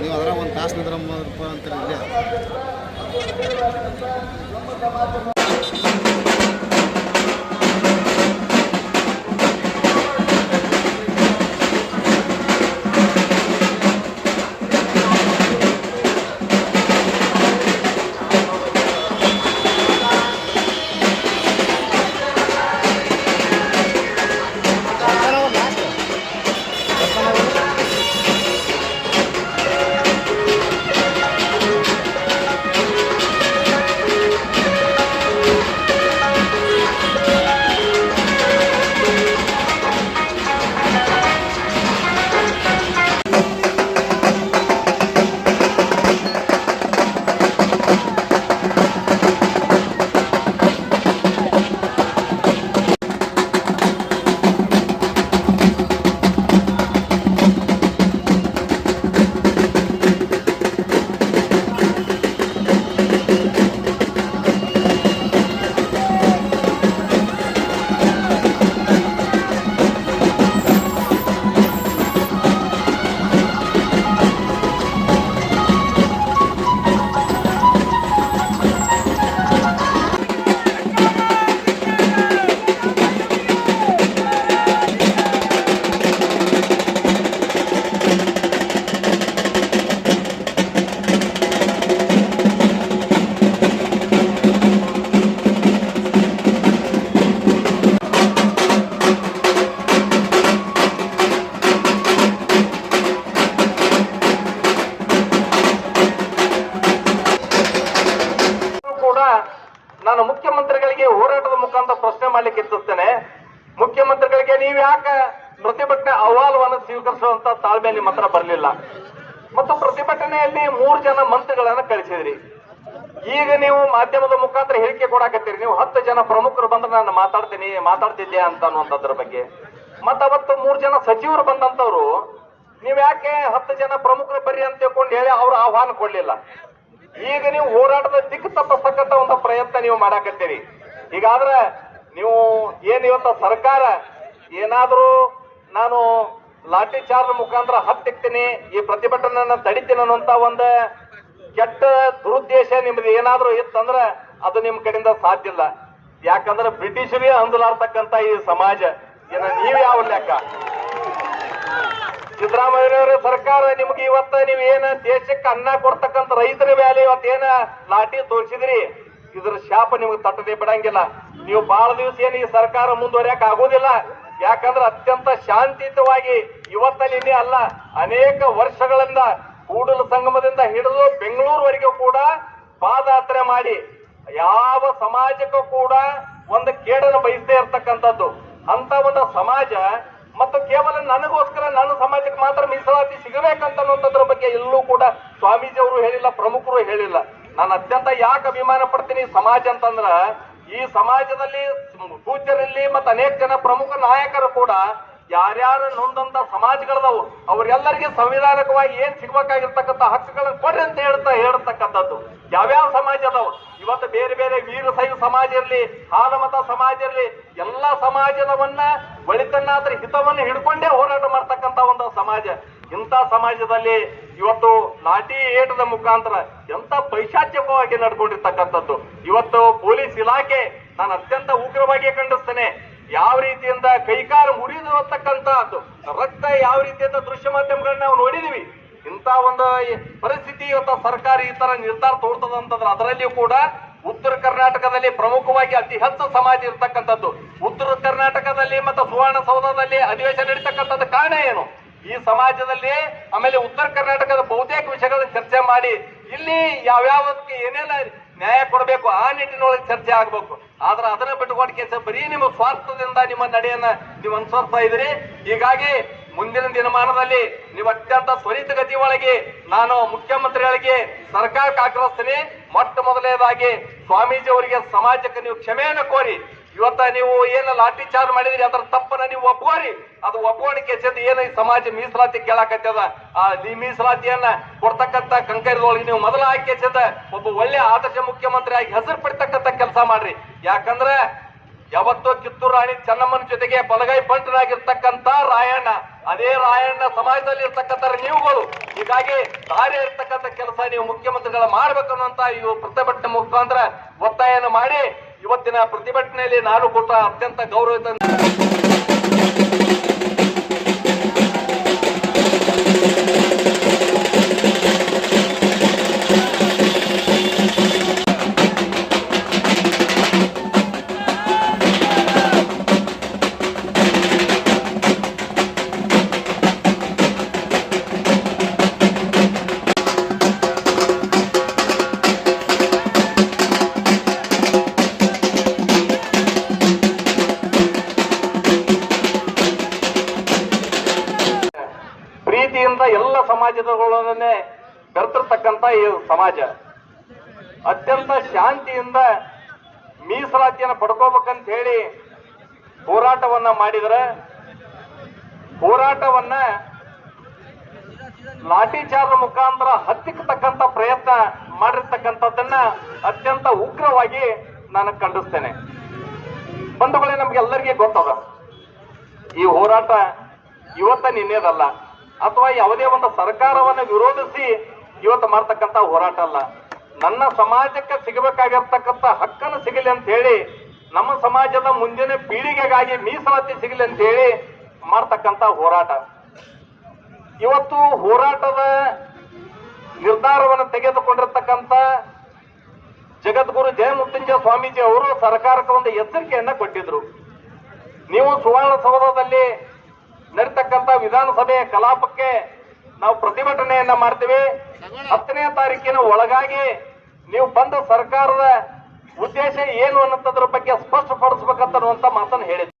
ನೀವು ಅದರ ಒಂದು ತಾಸು ನಿದ್ರೆ ರೂಪಾಯಿ ಮುಖ್ಯಮಂತ್ರಿಗಳಿಗೆ ಹೋರಾಟದ ಮುಖಾಂತರ ಪ್ರಶ್ನೆ ಮಾಡ್ಲಿಕ್ಕೆ ಇಚ್ಛಿಸ್ತೇನೆ. ಮುಖ್ಯಮಂತ್ರಿಗಳಿಗೆ ನೀವು ಯಾಕೆ ಪ್ರತಿಭಟನೆ ಅಹವಾಲವನ್ನು ಸ್ವೀಕರಿಸುವಂತ ತಾಳ್ಮೆ ನಿಮ್ಮ ಹತ್ರ ಬರಲಿಲ್ಲ? ಮತ್ತು ಪ್ರತಿಭಟನೆಯಲ್ಲಿ ಮೂರು ಜನ ಮಂತ್ರಿಗಳನ್ನ ಕಳಿಸಿದ್ರಿ. ಈಗ ನೀವು ಮಾಧ್ಯಮದ ಮುಖಾಂತರ ಹೇಳಿಕೆ ಕೊಡಾಕತ್ತೀರಿ. ನೀವು ಹತ್ತು ಜನ ಪ್ರಮುಖರು ಬಂದ್ರೆ ನಾನು ಮಾತಾಡ್ತೀನಿ ಮಾತಾಡ್ತಿದ್ದೆ ಅಂತ ಅನ್ನುವಂಥದ್ರ ಬಗ್ಗೆ. ಮತ್ತ ಅವತ್ತು ಮೂರು ಜನ ಸಚಿವರು ಬಂದಂತವ್ರು, ನೀವು ಯಾಕೆ ಹತ್ತು ಜನ ಪ್ರಮುಖರು ಬರ್ರಿ ಅಂತ ತಿಳ್ಕೊಂಡು ಹೇಳಿ ಅವ್ರ ಆಹ್ವಾನ ಕೊಡ್ಲಿಲ್ಲ. ಈಗ ನೀವು ಹೋರಾಟದ ದಿಕ್ಕು ತಪ್ಪಿಸ್ತಕ್ಕಂತ ಒಂದು ಪ್ರಯತ್ನ ನೀವು ಮಾಡಾಕತ್ತೀರಿ. ಹೀಗಾದ್ರೆ ನೀವು ಏನ್ ಇವತ್ತ ಸರ್ಕಾರ ಏನಾದರೂ ನಾನು ಲಾಠಿ ಚಾರ್ಜ್ ಮುಖಾಂತರ ಹತ್ತಿಕ್ತೀನಿ, ಈ ಪ್ರತಿಭಟನೆ ತಡಿತೀನಿ ಅನ್ನುವಂತ ಒಂದು ಕೆಟ್ಟ ದುರುದ್ದೇಶ ನಿಮ್ದು ಏನಾದರೂ ಇತ್ತಂದ್ರೆ ಅದು ನಿಮ್ ಕಡೆಯಿಂದ ಸಾಧ್ಯ ಇಲ್ಲ. ಯಾಕಂದ್ರೆ ಬ್ರಿಟಿಷರೇ ಅಂದಲಾರ್ತಕ್ಕಂತ ಈ ಸಮಾಜ ಏನ ನೀವ್ ಯಾವ ಲೆಕ್ಕ? ಸಿದ್ದರಾಮಯ್ಯನವರ ಸರ್ಕಾರ ನಿಮ್ಗೆ ಇವತ್ತ ನೀವೇನ ದೇಶಕ್ಕೆ ಅನ್ನ ಕೊಡ್ತಕ್ಕಂತ ರೈತರ ಮೇಲೆ ಇವತ್ತೇನ ಲಾಠಿ ತೋರಿಸಿದ್ರಿ? ಇದ್ರ ಶಾಪ ನಿಮಗೆ ತಟ್ಟದೆ ಬಿಡಂಗಿಲ್ಲ. ನೀವು ಬಹಳ ದಿವಸ ಏನು ಈ ಸರ್ಕಾರ ಮುಂದುವರಿಯಕ್ ಆಗೋದಿಲ್ಲ. ಯಾಕಂದ್ರೆ ಅತ್ಯಂತ ಶಾಂತಿಯುತವಾಗಿ ಇವತ್ತಲ್ಲಿ ಅಲ್ಲ, ಅನೇಕ ವರ್ಷಗಳಿಂದ ಕೂಡಲ ಸಂಗಮದಿಂದ ಹಿಡಿದು ಬೆಂಗಳೂರುವರೆಗೂ ಕೂಡ ಪಾದಯಾತ್ರೆ ಮಾಡಿ ಯಾವ ಸಮಾಜಕ್ಕೂ ಕೂಡ ಒಂದು ಕೇಡನ್ನು ಬಯಸದೇ ಇರ್ತಕ್ಕಂಥದ್ದು. ಅಂತ ಒಂದು ಸಮಾಜ ಮತ್ತು ಕೇವಲ ನನಗೋಸ್ಕರ ನನ್ನ ಸಮಾಜಕ್ಕೆ ಮಾತ್ರ ಮೀಸಲಾತಿ ಸಿಗಬೇಕಂತ ಬಗ್ಗೆ ಎಲ್ಲೂ ಕೂಡ ಸ್ವಾಮೀಜಿ ಅವರು ಹೇಳಿಲ್ಲ, ಪ್ರಮುಖರು ಹೇಳಿಲ್ಲ. ನಾನು ಅತ್ಯಂತ ಯಾಕೆ ಅಭಿಮಾನ ಪಡ್ತೀನಿ ಸಮಾಜ ಅಂತಂದ್ರ, ಈ ಸಮಾಜದಲ್ಲಿ ಪೂಜ್ಯರಲ್ಲಿ ಮತ್ತು ಅನೇಕ ಜನ ಪ್ರಮುಖ ನಾಯಕರು ಕೂಡ ಯಾರ್ಯಾರು ನೊಂದಂತ ಸಮಾಜಗಳದವು, ಅವರೆಲ್ಲರಿಗೆ ಸಂವಿಧಾನಕವಾಗಿ ಏನ್ ಸಿಗ್ಬೇಕಾಗಿರ್ತಕ್ಕಂಥ ಹಕ್ಕುಗಳನ್ನು ಕೊಡ್ರಿ ಅಂತ ಹೇಳ್ತಾ ಹೇಳ್ತಕ್ಕಂಥದ್ದು. ಯಾವ್ಯಾವ ಸಮಾಜ ಅದಾವ? ಇವತ್ತು ಬೇರೆ ಬೇರೆ ವೀರ ಸೈವ ಸಮಾಜ ಇರಲಿ, ಹಾಲಮತ ಸಮಾಜ ಇರಲಿ, ಎಲ್ಲ ಸಮಾಜದವನ್ನ ಒಳಿತನ್ನಾದ್ರ ಹಿತವನ್ನು ಹಿಡ್ಕೊಂಡೇ ಹೋರಾಟ ಮಾಡ್ತಕ್ಕಂತ ಒಂದು ಸಮಾಜ. ಇಂಥ ಸಮಾಜದಲ್ಲಿ ಇವತ್ತು ಲಾಠಿ ಏಟದ ಮುಖಾಂತರ ಎಂತ ಪೈಶಾಚ್ಯಕವಾಗಿ ನಡ್ಕೊಂಡಿರ್ತಕ್ಕಂಥದ್ದು. ಇವತ್ತು ಪೊಲೀಸ್ ಇಲಾಖೆ ನಾನು ಅತ್ಯಂತ ಉಗ್ರವಾಗಿ ಖಂಡಿಸ್ತೇನೆ. ಯಾವ ರೀತಿಯಿಂದ ಕೈಕಾಲು ಮುರಿದಿರತಕ್ಕಂತಹದ್ದು ರಕ್ತ ಯಾವ ರೀತಿಯಿಂದ ದೃಶ್ಯ ಮಾಧ್ಯಮಗಳನ್ನ ನಾವು ನೋಡಿದೀವಿ, ಇಂಥ ಒಂದು ಪರಿಸ್ಥಿತಿ ಇವತ್ತು ಸರ್ಕಾರ ಈ ತರ ನಿರ್ಧಾರ ತೋರ್ತದ ಅಂತಂದ್ರೆ ಅದರಲ್ಲಿಯೂ ಕೂಡ ಉತ್ತರ ಕರ್ನಾಟಕದಲ್ಲಿ ಪ್ರಮುಖವಾಗಿ ಅತಿ ಹೆಚ್ಚು ಸಮಾಜ ಇರತಕ್ಕಂಥದ್ದು. ಉತ್ತರ ಕರ್ನಾಟಕದಲ್ಲಿ ಮತ್ತು ಸುವರ್ಣಸೌಧದಲ್ಲಿ ಅಧಿವೇಶನ ನಡೀತಕ್ಕಂಥದ್ದು ಕಾರಣ ಏನು? ಈ ಸಮಾಜದಲ್ಲಿ ಆಮೇಲೆ ಉತ್ತರ ಕರ್ನಾಟಕದ ಬಹುತೇಕ ವಿಷಯಗಳನ್ನ ಚರ್ಚೆ ಮಾಡಿ ಇಲ್ಲಿ ಯಾವ್ಯಾವದಕ್ಕೆ ಏನೇನ ನ್ಯಾಯ ಕೊಡಬೇಕು, ಆ ನಿಟ್ಟಿನೊಳಗೆ ಚರ್ಚೆ ಆಗ್ಬೇಕು. ಆದ್ರೆ ಅದನ್ನ ಬಿಟ್ಟುಕೊಂಡು ಕೆಲಸ ಬರೀ ನಿಮ್ಮ ಸ್ವಾರ್ಥದಿಂದ ನಿಮ್ಮ ನಡೆಯನ್ನ ನೀವು ಅನುಸರಿಸ್ತಾ ಇದ್ರಿ ಹೀಗಾಗಿ ಮುಂದಿನ ದಿನಮಾನದಲ್ಲಿ ನೀವು ಅತ್ಯಂತ ತ್ವರಿತ ಗತಿ ಒಳಗೆ ನಾನು ಮುಖ್ಯಮಂತ್ರಿಗಳಿಗೆ ಸರ್ಕಾರಕ್ಕೆ ಆಗ್ರಹಿಸ್ತೀನಿ. ಮೊಟ್ಟ ಮೊದಲನೇದಾಗಿ ಸ್ವಾಮೀಜಿ ಅವರಿಗೆ ಸಮಾಜಕ್ಕೆ ನೀವು ಕ್ಷಮೆಯನ್ನು ಕೋರಿ ಇವತ್ತ ನೀವು ಏನು ಲಾಠಿ ಚಾರ್ಜ್ ಮಾಡಿದ್ರಿ, ಅದರ ತಪ್ಪನ್ನ ನೀವು ಒಪ್ಕೋರಿ. ಅದು ಒಪ್ಕೋಣಿಕೆ ಸಹಿತ ಏನು ಈ ಸಮಾಜ ಮೀಸಲಾತಿ ಕೇಳಾಕತ್ತದ. ಆ ಮೀಸಲಾತಿಯನ್ನ ಕೊಡ್ತಕ್ಕಂತ ಕಂಕರಿದೊಳಗೆ ನೀವು ಮೊದಲ ಆಯ್ಕೆ ಸಹಿತ ಒಬ್ಬ ಒಳ್ಳೆ ಆದರ್ಶ ಮುಖ್ಯಮಂತ್ರಿ ಆಗಿ ಹೆಸರು ಪಡ್ತಕ್ಕಂತ ಕೆಲಸ ಮಾಡ್ರಿ. ಯಾಕಂದ್ರೆ ಯಾವತ್ತೋ ಕಿತ್ತೂರು ರಾಣಿ ಚೆನ್ನಮ್ಮನ ಜೊತೆಗೆ ಬಲಗೈ ಬಂಟರಾಗಿರ್ತಕ್ಕಂತ ರಾಯಣ್ಣ, ಅದೇ ರಾಯಣ್ಣ ಸಮಾಜದಲ್ಲಿ ಇರ್ತಕ್ಕಂಥ ನೀವುಗಳು. ಹೀಗಾಗಿ ದಾರಿ ಇರ್ತಕ್ಕಂಥ ಕೆಲಸ ನೀವು ಮುಖ್ಯಮಂತ್ರಿಗಳ ಮಾಡ್ಬೇಕನ್ನುವಂತ ಇವು ಪ್ರತಿಭಟನೆ ಮುಖಾಂತರ ಒತ್ತಾಯನ ಮಾಡಿ ಇವತ್ತಿನ ಪ್ರತಿಭಟನೆಯಲ್ಲಿ ನಾನು ಕೊಟ್ಟ ಅತ್ಯಂತ ಗೌರವಿತ ಸಮಾಜದಗಳನ್ನೇ ಬೆರೆತಿರ್ತಕ್ಕಂಥ ಈ ಸಮಾಜ. ಅತ್ಯಂತ ಶಾಂತಿಯಿಂದ ಮೀಸಲಾತಿಯನ್ನು ಪಡ್ಕೋಬೇಕಂತ ಹೇಳಿ ಹೋರಾಟವನ್ನ ಮಾಡಿದರೆ, ಹೋರಾಟವನ್ನ ಲಾಠಿ ಮುಖಾಂತರ ಹತ್ತಿಕ್ಕತಕ್ಕಂತ ಪ್ರಯತ್ನ ಮಾಡಿರ್ತಕ್ಕಂಥದ್ದನ್ನ ಅತ್ಯಂತ ಉಗ್ರವಾಗಿ ನಾನು ಖಂಡಿಸ್ತೇನೆ. ಬಂಧುಗಳೇ, ನಮ್ಗೆಲ್ಲರಿಗೆ ಗೊತ್ತದ, ಈ ಹೋರಾಟ ಇವತ್ತ ನಿನ್ನೆದಲ್ಲ. ಅಥವಾ ಯಾವುದೇ ಒಂದು ಸರ್ಕಾರವನ್ನು ವಿರೋಧಿಸಿ ಇವತ್ತು ಮಾಡ್ತಕ್ಕಂಥ ಹೋರಾಟ ಅಲ್ಲ. ನನ್ನ ಸಮಾಜಕ್ಕೆ ಸಿಗಬೇಕಾಗಿರ್ತಕ್ಕಂಥ ಹಕ್ಕನ್ನು ಸಿಗಲಿ ಅಂತ ಹೇಳಿ, ನಮ್ಮ ಸಮಾಜದ ಮುಂದಿನ ಪೀಳಿಗೆಗಾಗಿ ಮೀಸಲಾತಿ ಸಿಗಲಿ ಅಂತ ಹೇಳಿ ಮಾಡ್ತಕ್ಕಂಥ ಹೋರಾಟ. ಇವತ್ತು ಹೋರಾಟದ ನಿರ್ಧಾರವನ್ನು ತೆಗೆದುಕೊಂಡಿರ್ತಕ್ಕಂಥ ಜಗದ್ಗುರು ಜಯಮೃತ್ಯುಂಜಯ ಸ್ವಾಮೀಜಿ ಅವರು ಸರ್ಕಾರಕ್ಕೆ ಒಂದು ಎಚ್ಚರಿಕೆಯನ್ನ ಕೊಟ್ಟಿದ್ರು. ನೀವು ಸುವರ್ಣಸೌಧದಲ್ಲಿ ವಿಧಾನಸಭೆಯ ಕಲಾಪಕ್ಕೆ ನಾವು ಪ್ರತಿಭಟನೆಯನ್ನ ಮಾಡ್ತೀವಿ. ಹತ್ತನೇ ತಾರೀಕಿನ ಒಳಗಾಗಿ ನೀವು ಬಂದ ಸರ್ಕಾರದ ಉದ್ದೇಶ ಏನು ಅನ್ನೋದ್ರ ಬಗ್ಗೆ ಸ್ಪಷ್ಟಪಡಿಸ್ಬೇಕಂತ ಮಾತನ್ನು ಹೇಳಿದ್ರು